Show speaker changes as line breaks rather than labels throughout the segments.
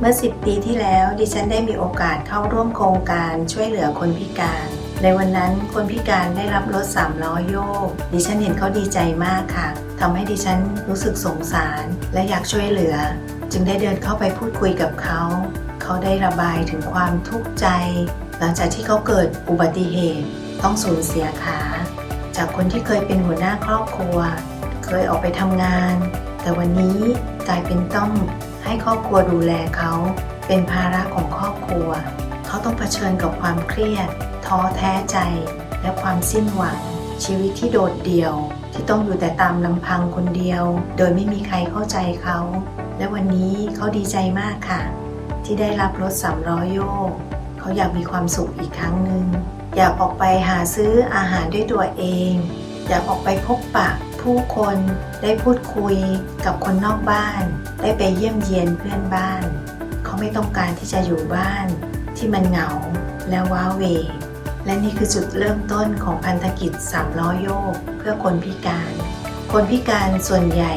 เมื่อ 10 ปีที่แล้วดิฉันได้มีโอกาสเข้าร่วมโครงการช่วยเหลือคนพิการ ในวันนั้นคนพิการได้รับรถสามล้อโยก ดิฉันเห็นเขาดีใจมากค่ะทำให้ดิฉันรู้สึกสงสารและอยากช่วยเหลือ จึงได้เดินเข้าไปพูดคุยกับเขา เขาได้ระบายถึงความทุกข์ใจ หลังจากที่เขาเกิดอุบัติเหตุ ต้องสูญเสียขา จากคนที่เคยเป็นหัวหน้าครอบครัว เคยออกไปทำงาน แต่วันนี้กลายเป็นต้อง ให้ครอบครัวดูแลเขา เป็นภาระของครอบครัว เขาต้องเผชิญกับความเครียด ท้อแท้ใจ และความสิ้นหวัง ชีวิตที่โดดเดี่ยว ที่ต้องอยู่แต่ตามลำพังคนเดียว โดยไม่มีใครเข้าใจเขา และวันนี้เขาดีใจมากค่ะ ที่ได้รับรถสามล้อยโยก เขาอยากมีความสุขอีกครั้งหนึ่งอยากออกไปหาซื้ออาหารด้วยตัวเอง อยากออกไปพบปะ ผู้คนได้พูดคุยกับคนนอกบ้าน ได้ไปเยี่ยมเยียนเพื่อนบ้าน เขาไม่ต้องการที่จะอยู่บ้านที่มันเหงาและว้าเว และนี่คือจุดเริ่มต้นของพันธกิจสามล้อโยก เพื่อคนพิการ คนพิการส่วนใหญ่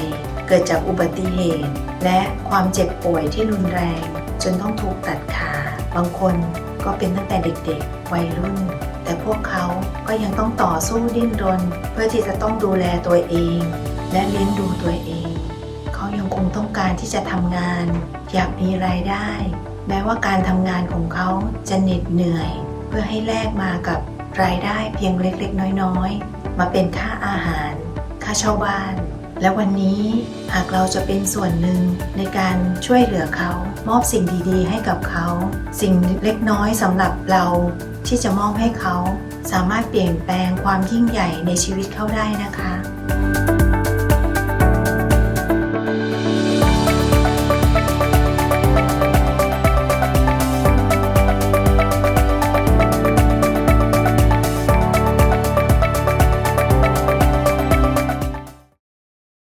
เกิดจากอุบัติเหตุ และความเจ็บป่วยที่รุนแรง จนต้องถูกตัดขา บางคนก็เป็นตั้งแต่เด็กๆ วัยรุ่น แต่พวกเขาก็ยังต้องต่อสู้ดิ้นรน เพื่อที่จะต้องดูแลตัวเอง และเลี้ยงดูตัวเอง เขายังคงต้องการที่จะทำงาน อยากมีรายได้ แม้ว่าการทำงานของเขาจะเหน็ดเหนื่อย เพื่อให้แลกมากับรายได้เพียงเล็กๆ น้อยๆ มาเป็นค่าอาหาร ค่าเช่าบ้าน และวันนี้หากเราจะเป็นส่วนหนึ่งในการช่วยเหลือเขา มอบสิ่งดีๆ ให้กับเขา สิ่งเล็กน้อยสำหรับเรา ที่จะมอบให้เขาสามารถเปลี่ยนแปลงความยิ่งใหญ่ในชีวิตเขาได้นะคะ